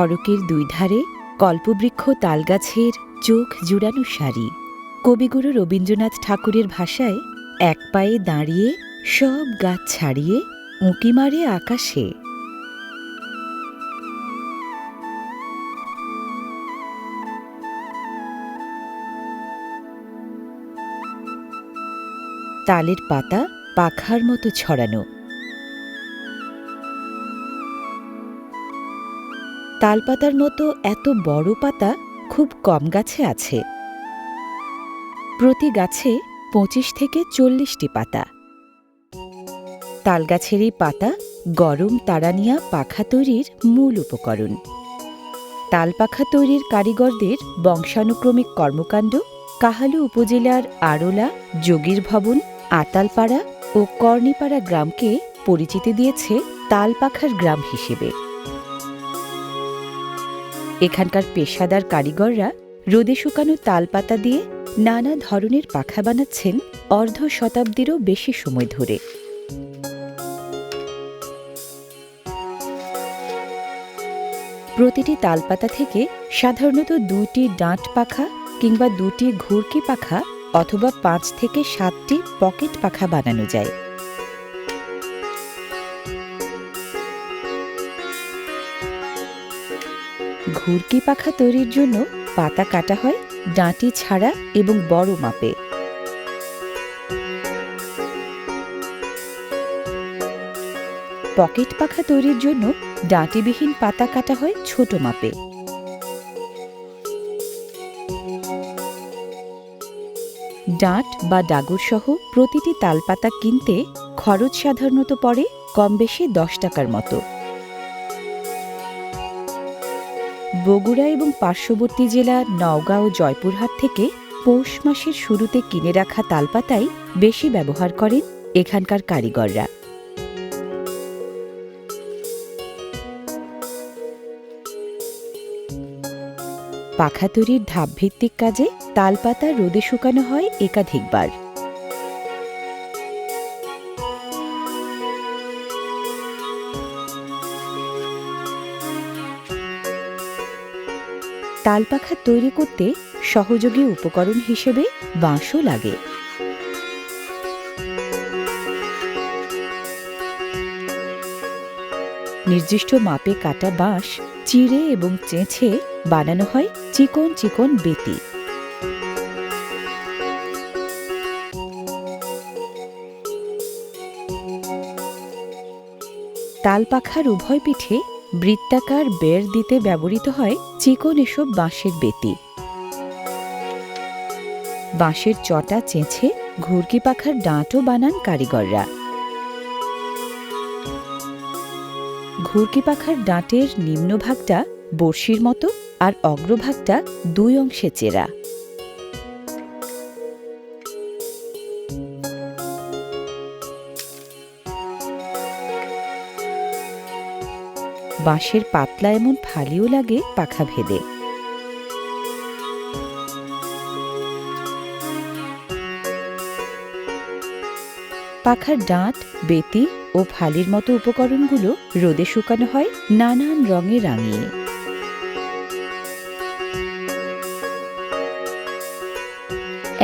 সড়কের দুই ধারে কল্পবৃক্ষ তালগাছের চোখ জুড়ানো সারি। কবিগুরু রবীন্দ্রনাথ ঠাকুরের ভাষায় এক পায়ে দাঁড়িয়ে সব গাছ ছাড়িয়ে উঁকি মারে আকাশে। তালের পাতা পাখার মতো ছড়ানো। তালপাতার মতো এত বড় পাতা খুব কম গাছে আছে। প্রতি গাছে পঁচিশ থেকে চল্লিশটি পাতা। তালগাছের এই পাতা গরম তারানিয়া পাখা তৈরির মূল উপকরণ। তাল পাখা তৈরির কারিগরদের বংশানুক্রমিক কর্মকাণ্ড কাহালু উপজেলার আড়লা যোগীর ভবন, আতালপাড়া ও কর্ণিপাড়া গ্রামকে পরিচিতি দিয়েছে তালপাখার গ্রাম হিসেবে। এখানকার পেশাদার কারিগররা রোদে শুকানো তালপাতা দিয়ে নানা ধরনের পাখা বানাচ্ছেন অর্ধ শতাব্দীরও বেশি সময় ধরে। প্রতিটি তালপাতা থেকে সাধারণত দুটি ডাঁট পাখা কিংবা দুটি ঘুরকি পাখা অথবা পাঁচ থেকে সাতটি পকেট পাখা বানানো যায়। ঘুরকি পাখা তৈরির জন্য পাতা কাটা হয় ডাঁটি ছাড়া এবং বড় মাপে। পকেট পাখা তৈরির জন্য ডাঁটিবিহীন পাতা কাটা হয় ছোট মাপে। ডাঁট বা ডাগর সহ প্রতিটি তালপাতা কিনতে খরচ সাধারণত পড়ে কম বেশি দশ টাকার মতো। বগুড়া এবং পার্শ্ববর্তী জেলা নওগাঁ ও জয়পুরহাট থেকে পৌষ মাসের শুরুতে কিনে রাখা তালপাতাই বেশি ব্যবহার করেন এখানকার কারিগররা। পাখা তৈরির ধাপভিত্তিক কাজে তালপাতা রোদে শুকানো হয় একাধিকবার। তালপাখা তৈরি করতে সহযোগী উপকরণ হিসেবে বাঁশও লাগে। নির্দিষ্ট মাপে কাটা বাঁশ চিড়ে এবং চেঁচে বানানো হয় চিকন চিকন বেতি। তালপাখার উভয় পিঠে বৃত্তাকার বের দিতে ব্যবহৃত হয় চিকন এসব বাঁশের বেতি। বাঁশের চটা চেঁচে ঘুরকি পাখার ডাঁটও বানান কারিগররা। ঘুরকি পাখার ডাঁটের নিম্নভাগটা বড়শির মতো আর অগ্রভাগটা দুই অংশে চেরা। বাঁশের পাতলা এমন ফালিও লাগে পাখা ভেদে। পাখার ডাঁট বেতি ও ফালির মতো উপকরণগুলো রোদে শুকানো হয় নানান রঙে রাঙিয়ে।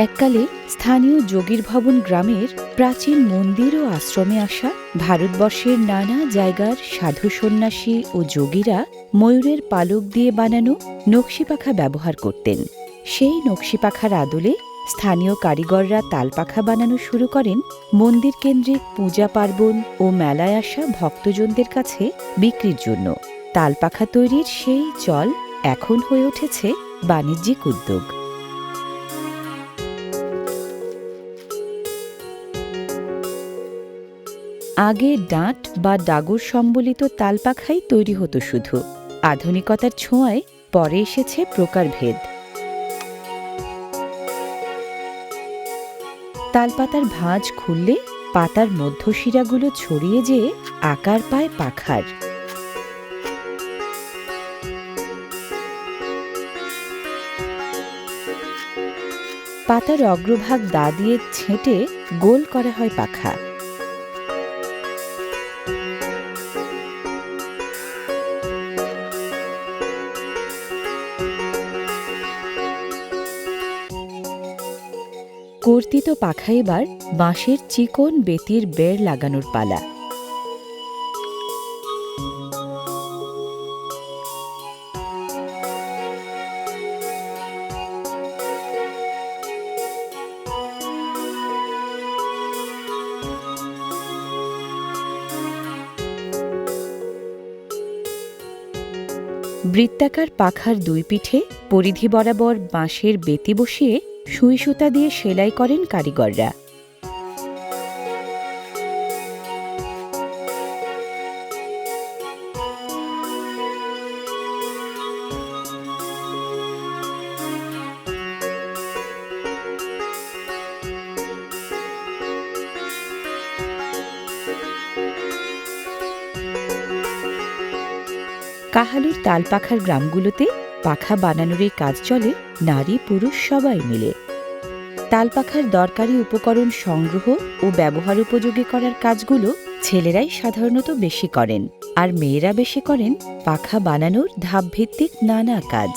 এককালে স্থানীয় যোগীর ভবন গ্রামের প্রাচীন মন্দির ও আশ্রমে আসা ভারতবর্ষের নানা জায়গার সাধু সন্ন্যাসী ও যোগীরা ময়ূরের পালক দিয়ে বানানো নকশিপাখা ব্যবহার করতেন। সেই নকশিপাখার আদলে স্থানীয় কারিগররা তালপাখা বানানো শুরু করেন। মন্দির কেন্দ্রিক পূজা পার্বণ ও মেলায় আসা ভক্তজনদের কাছে বিক্রির জন্য। তালপাখা তৈরির সেই চল এখন হয়ে উঠেছে বাণিজ্যিক উদ্যোগ। আগে ডাঁট বা ডাগর সম্বলিত তালপাখাই তৈরি হতো শুধু। আধুনিকতার ছোঁয়ায় পরে এসেছে প্রকারভেদ। তালপাতার ভাঁজ খুললে পাতার মধ্যশিরাগুলো ছড়িয়ে যেয়ে আকার পায় পাখার। পাতার অগ্রভাগ দা দিয়ে ছেঁটে গোল করা হয় পাখা। কর্তিত পাখা এবার বাঁশের চিকন বেতির বেড় লাগানোর পালা। বৃত্তাকার পাখার দুই পিঠে পরিধি বরাবর বাঁশের বেতি বসিয়ে সুই সুতা দিয়ে সেলাই করেন কারিগররা। কাহালুর তালপাখার গ্রামগুলোতে পাখা বানানোর এই কাজ চলে নারী পুরুষ সবাই মিলে। তালপাখার দরকারি উপকরণ সংগ্রহ ও ব্যবহার উপযোগী করার কাজগুলো ছেলেরাই সাধারণত বেশি করেন আর মেয়েরা বেশি করেন পাখা বানানোর ধাপভিত্তিক নানা কাজ।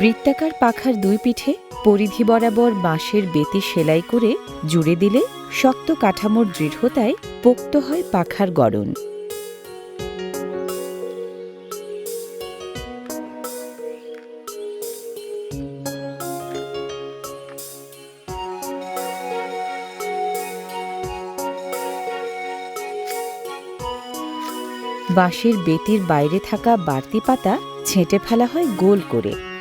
বৃত্তাকার পাখার দুই পিঠে পরিধি বরাবর বাঁশের বেতি সেলাই করে জুড়ে দিলে শক্ত কাঠামোর দৃঢ়তায় পোক্ত হয় পাখার গড়ন। বাঁশের বেতির বাইরে থাকা বাড়তি পাতা ছেঁটে ফেলা হয় গোল করে।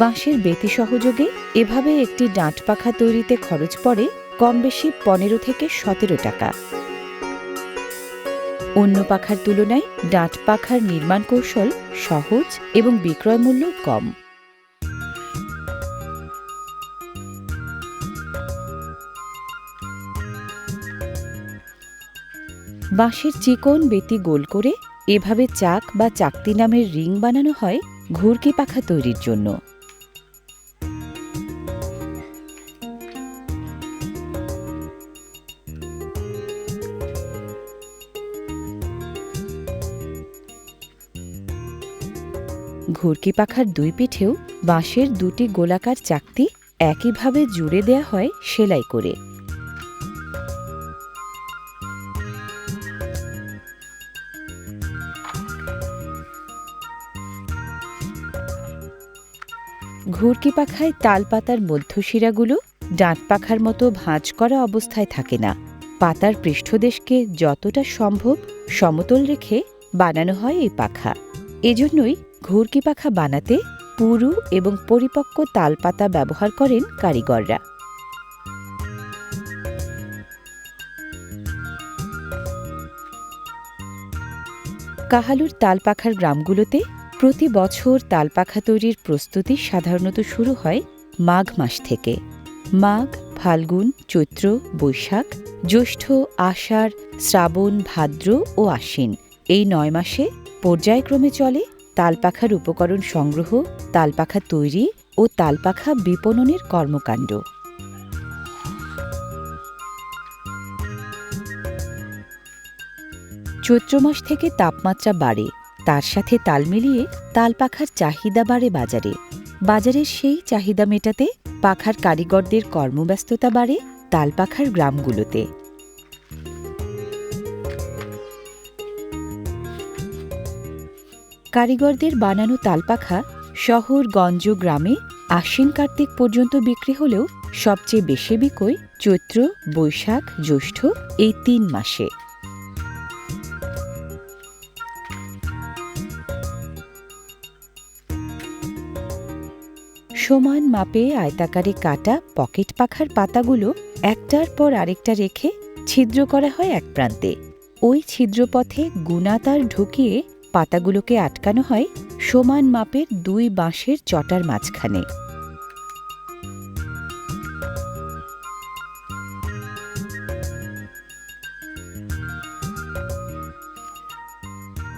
বাঁশের বেতি সহযোগে এভাবে একটি ডাঁট পাখা তৈরিতে খরচ পড়ে কম বেশি পনেরো থেকে সতেরো টাকা। অন্য পাখার তুলনায় ডাঁট পাখার নির্মাণ কৌশল সহজ এবং বিক্রয় মূল্য কম। বাঁশের চিকন বেতি গোল করে এভাবে চাক বা চাকতি নামের রিং বানানো হয় ঘুরকি পাখা তৈরির জন্য। ঘুরকি পাখার দুই পিঠেও বাঁশের দুটি গোলাকার চাকতি একইভাবে জুড়ে দেয়া হয় সেলাই করে। ঘুরকি পাখায় তাল পাতার মধ্যশিরাগুলো ডাঁট পাখার মতো ভাঁজ করা অবস্থায় থাকে না। পাতার পৃষ্ঠদেশকে যতটা সম্ভব সমতল রেখে বানানো হয় এই পাখা। এজন্যই ঘুরকি পাখা বানাতে পুরু এবং পরিপক্ক তালপাতা ব্যবহার করেন কারিগররা। কাহালুর তালপাখার গ্রামগুলোতে প্রতি বছর তালপাখা তৈরির প্রস্তুতি সাধারণত শুরু হয় মাঘ মাস থেকে। মাঘ, ফাল্গুন, চৈত্র, বৈশাখ, জ্যৈষ্ঠ, আষাঢ়, শ্রাবণ, ভাদ্র ও আশ্বিন এই নয় মাসে পর্যায়ক্রমে চলে তালপাখার উপকরণ সংগ্রহ, তালপাখা তৈরি ও তালপাখা বিপণনের কর্মকাণ্ড। চৈত্র মাস থেকে তাপমাত্রা বাড়ে, তার সাথে তাল মিলিয়ে তাল পাখার চাহিদা বাড়ে বাজারে। বাজারের সেই চাহিদা মেটাতে পাখার কারিগরদের কর্মব্যস্ততা বাড়ে তাল পাখার গ্রামগুলোতে। কারিগরদের বানানো তালপাখা শহর গঞ্জ গ্রামে আশ্বিন কার্তিক পর্যন্ত বিক্রি হলেও সবচেয়ে বেশি বিকোয় চৈত্র, বৈশাখ, জ্যৈষ্ঠ এই তিন মাসে। সমান মাপে আয়তাকারে কাটা পকেট পাখার পাতাগুলো একটার পর আরেকটা রেখে ছিদ্র করা হয় এক প্রান্তে। ওই ছিদ্রপথে গুণাতার ঢুকিয়ে পাতাগুলোকে আটকানো হয় সমান মাপের দুই বাঁশের চটার মাঝখানে।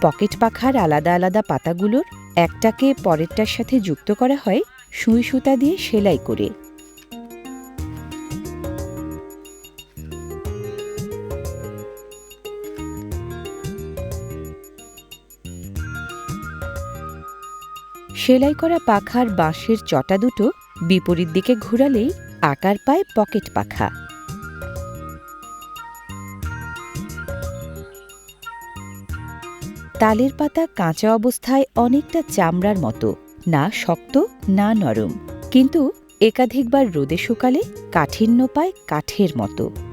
পকেট পাখার আলাদা আলাদা পাতাগুলোর একটাকে পরেরটার সাথে যুক্ত করা হয় সুই সুতা দিয়ে সেলাই করে। সেলাই করা পাখার বাঁশের চটা দুটো বিপরীত দিকে ঘুরালেই আকার পায় পকেট পাখা। তালের পাতা কাঁচা অবস্থায় অনেকটা চামড়ার মতো, না শক্ত, না নরম। কিন্তু একাধিকবার রোদে শুকালে কাঠিন্য পায় কাঠের মতো।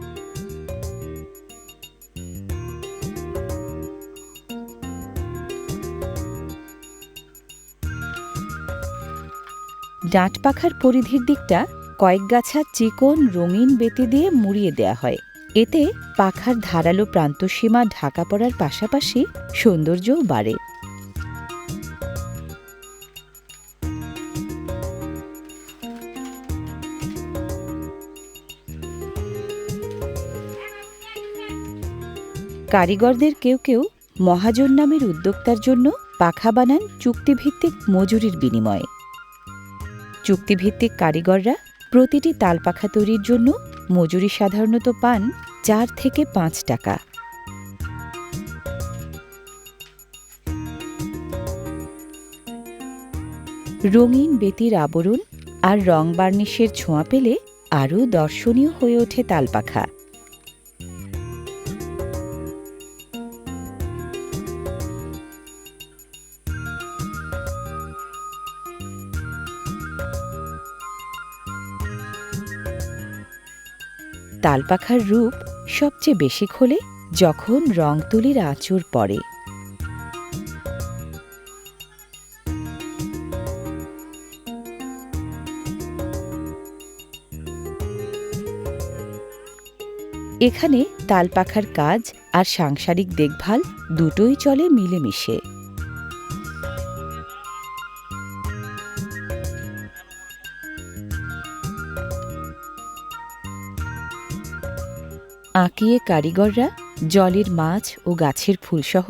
ডাঁট পাখার পরিধির দিকটা কয়েক গাছা চিকন রঙিন বেতে দিয়ে মুড়িয়ে দেয়া হয়। এতে পাখার ধারালো প্রান্তসীমা ঢাকা পড়ার পাশাপাশি সৌন্দর্যও বাড়ে। কারিগরদের কেউ কেউ মহাজন নামের উদ্যোক্তার জন্য পাখা বানান চুক্তিভিত্তিক মজুরির বিনিময়ে। চুক্তিভিত্তিক কারিগররা প্রতিটি তালপাখা তৈরির জন্য মজুরি সাধারণত পান চার থেকে পাঁচ টাকা। রঙিন বেতির আবরণ আর রং বার্নিশের ছোঁয়া পেলে আরও দর্শনীয় হয়ে ওঠে তালপাখা। তালপাখার রূপ সবচেয়ে বেশি খোলে যখন রং তুলির আঁচড় পড়ে। এখানে তালপাখার কাজ আর সাংসারিক দেখভাল দুটোই চলে মিলেমিশে। আঁকিয়ে কারিগররা জলের মাছ ও গাছের ফুলসহ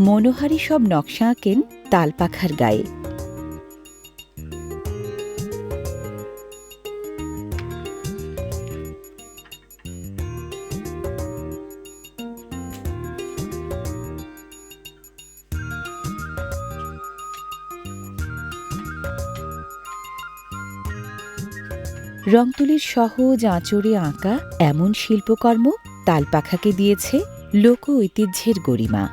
মনোহারী সব নকশা আঁকেন তালপাখার গায়ে। রংতুলির সহজ আঁচড়ে আঁকা এমন শিল্পকর্ম তালপাখাকে দিয়েছে লোক ঐতিহ্যের গরিমা।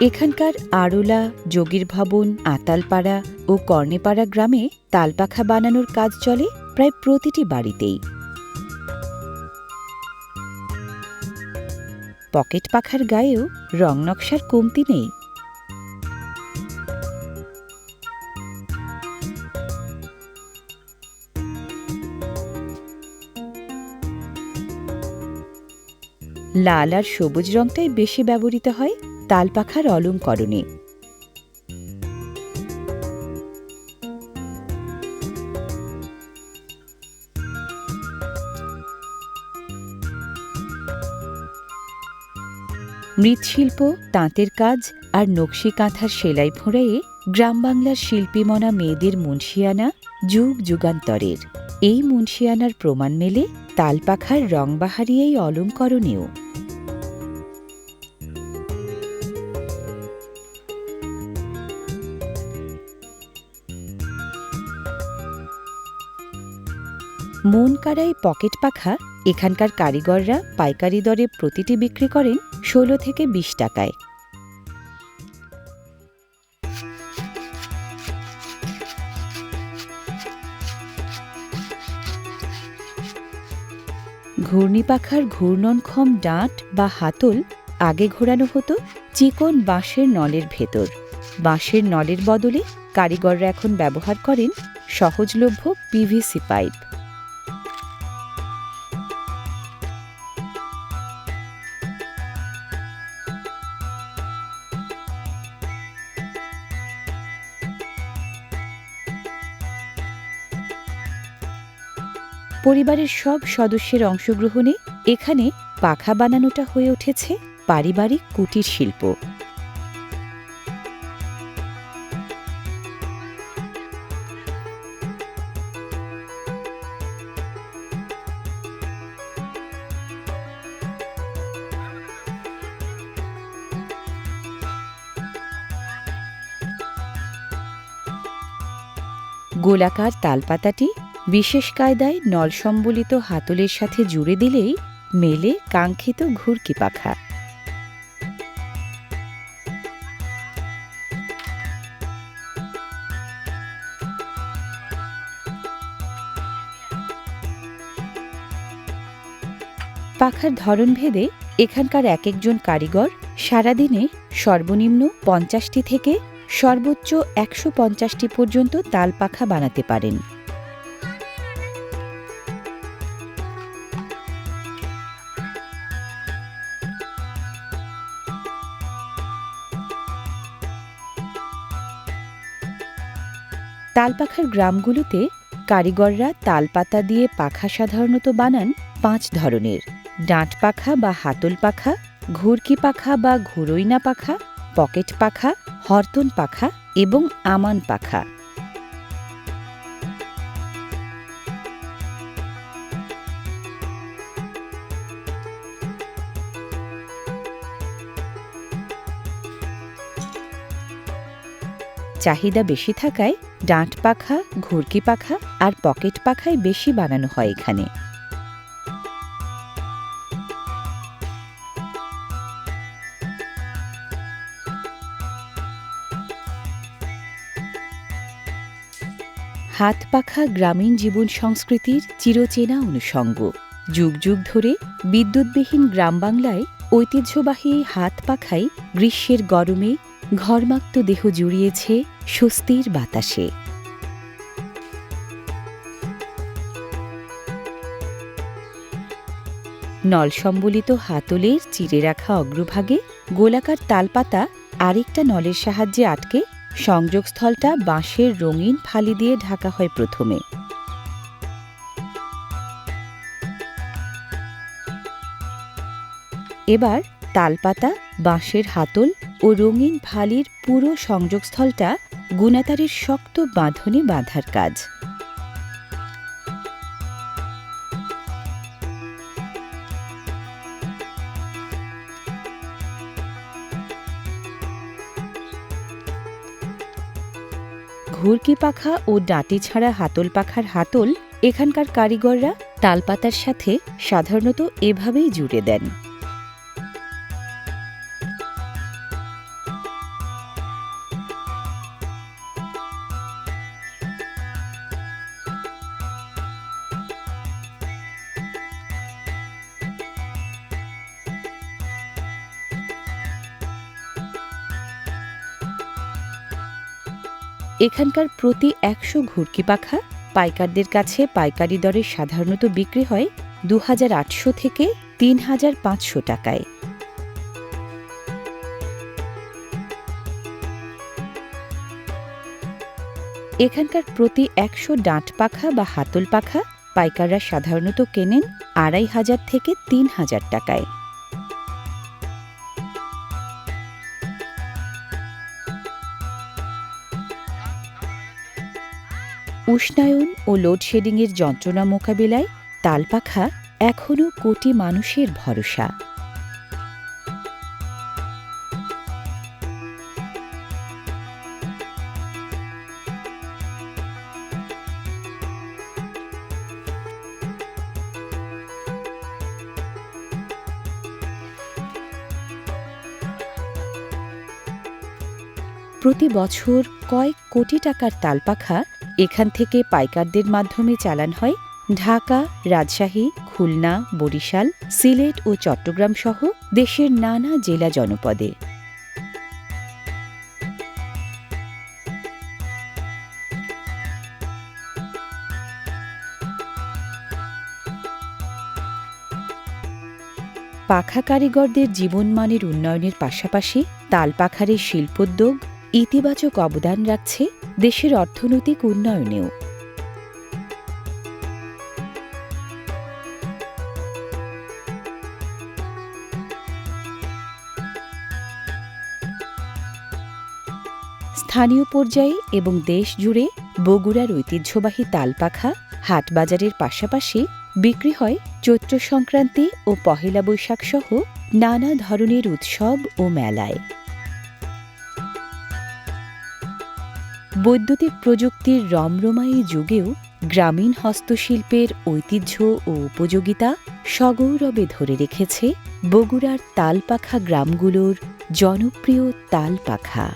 এখানকার আড়লা যোগীর ভবন, আতালপাড়া ও কর্ণেপাড়া গ্রামে তালপাখা বানানোর কাজ চলে প্রায় প্রতিটি বাড়িতেই। পকেট পাখার গায়েও রং নকশার কমতি নেই। লাল আর সবুজ রংটাই বেশি ব্যবহৃত হয় তালপাখার অলঙ্করণে। মৃৎশিল্প, তাঁতের কাজ আর নকশি কাঁথার সেলাই ফোঁড়াইয়ে গ্রাম বাংলার শিল্পীমনা মেয়েদের মুন্সিয়ানা যুগ যুগান্তরের। এই মুন্সিয়ানার প্রমাণ মেলে তালপাখার রংবাহারি এই অলঙ্করণেও। মন কাড়াই পকেট পাখা, এখানকার কারিগররা পাইকারি দরে প্রতিটি বিক্রি করেন ষোলো থেকে বিশ টাকায়। ঘূর্ণি পাখার ঘূর্ণনক্ষম ডাঁট বা হাতল আগে ঘোরানো হতো চিকন বাঁশের নলের ভেতর। বাঁশের নলের বদলে কারিগররা এখন ব্যবহার করেন সহজলভ্য পিভিসি পাইপ। পরিবারের সব সদস্যের অংশগ্রহণে এখানে পাখা বানানোটা হয়ে উঠেছে পারিবারিক কুটির শিল্প। গোলাকার তালপাতাটি বিশেষ কায়দায় নল সম্বলিত হাতলের সাথে জুড়ে দিলেই মেলে কাঙ্ক্ষিত ঘুরকি পাখা। পাখার ধরন ভেদে এখানকার এক একজন কারিগর সারাদিনে সর্বনিম্ন পঞ্চাশটি থেকে সর্বোচ্চ একশো পঞ্চাশটি পর্যন্ত তাল পাখা বানাতে পারেন। তালপাখার গ্রামগুলোতে কারিগররা তালপাতা দিয়ে পাখা সাধারণত বানান পাঁচ ধরনের। ডাঁট পাখা বা হাতল পাখা, ঘুরকি পাখা বা ঘুরইনা পাখা, পকেট পাখা, হরতন পাখা এবং আমান পাখা। চাহিদা বেশি থাকায় ডাঁট পাখা, ঘুরকি পাখা আর পকেট পাখাই বেশি বানানো হয় এখানে। হাত পাখা গ্রামীণ জীবন সংস্কৃতির চিরচেনা অনুষঙ্গ। যুগ যুগ ধরে বিদ্যুৎবিহীন গ্রাম বাংলায় ঐতিহ্যবাহী হাত পাখাই গ্রীষ্মের গরমে ঘরমাক্ত দেহ জুড়িয়েছে স্বস্তির বাতাসে। নল সম্বলিত হাতলের চিরে রাখা অগ্রভাগে গোলাকার তালপাতা আরেকটা নলের সাহায্যে আটকে সংযোগস্থলটা বাঁশের রঙিন ফালি দিয়ে ঢাকা হয় প্রথমে। এবার তালপাতা, বাঁশের হাতল ও রঙিন ফালির পুরো সংযোগস্থলটা গুণাতারের শক্ত বাঁধনে বাঁধার কাজ। ঘুরকি পাখা ও ডাঁটি ছাড়া হাতল পাখার হাতল এখানকার কারিগররা তালপাতার সাথে সাধারণত এভাবেই জুড়ে দেন। এখানকার প্রতি একশো ঘুরকি পাখা পাইকারদের কাছে পাইকারি দরে সাধারণত বিক্রি হয় দু হাজার আটশো থেকে তিন হাজার পাঁচশো টাকায়। এখানকার প্রতি একশো ডাঁট পাখা বা হাতল পাখা পাইকাররা সাধারণত কেনেন আড়াই হাজার থেকে তিন হাজার টাকায়। উষ্ণায়ন ও লোডশেডিংয়ের যন্ত্রণা মোকাবিলায় তালপাখা এখনও কোটি মানুষের ভরসা। প্রতি বছর কয়েক কোটি টাকার তালপাখা এখান থেকে পাইকারদের মাধ্যমে চালান হয় ঢাকা, রাজশাহী, খুলনা, বরিশাল, সিলেট ও চট্টগ্রাম সহ দেশের নানা জেলা জনপদে। পাখা কারিগরদের জীবনমানের উন্নয়নের পাশাপাশি তালপাখারের শিল্পোদ্যোগ ইতিবাচক অবদান রাখছে দেশের অর্থনৈতিক উন্নয়নেও। স্থানীয় পর্যায়ে এবং দেশ জুড়ে বগুড়ার ঐতিহ্যবাহী তালপাখা হাটবাজারের পাশাপাশি বিক্রি হয় চৈত্র সংক্রান্তি ও পহেলা বৈশাখ সহ নানা ধরনের উৎসব ও মেলায়। বৈদ্যুতিক প্রযুক্তির রমরমায়ী যুগেও গ্রামীণ হস্তশিল্পের ঐতিহ্য ও উপযোগিতা সগৌরবে ধরে রেখেছে বগুড়ার তালপাখা গ্রামগুলোর জনপ্রিয় তালপাখা।